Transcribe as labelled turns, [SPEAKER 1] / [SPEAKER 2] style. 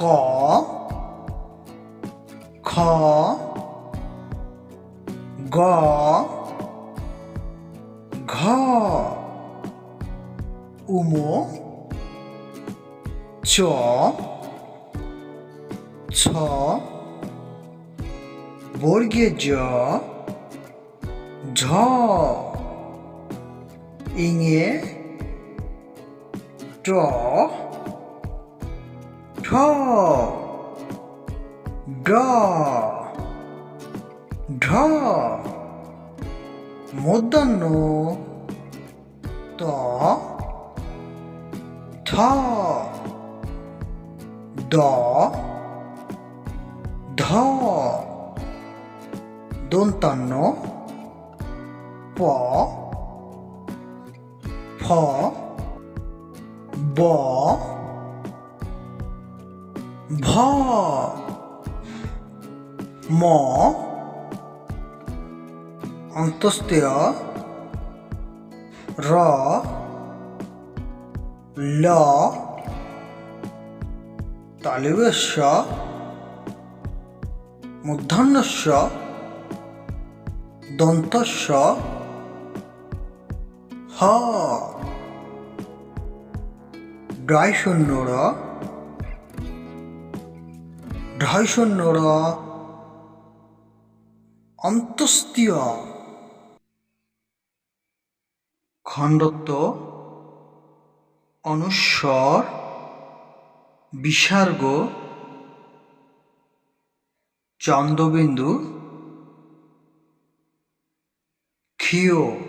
[SPEAKER 1] ক খ গ ঘ উমো চ ছ বর্গে জ ঝ ইঙে ট ঠ ড ঢ মূর্ধন্য ত থ দ ধ দন্তান্ন প ফ ব ভ ম অন্তস্তেয় র ল তালিবেশ্য মূর্ধন্যস্য দন্তস্য হ ডয় শূন্য র ঢয় শূন্য র অন্তস্তীয় খণ্ডত্ব অনুস্বর বিসর্গ চন্দ্রবিন্দু ক্ষীয়।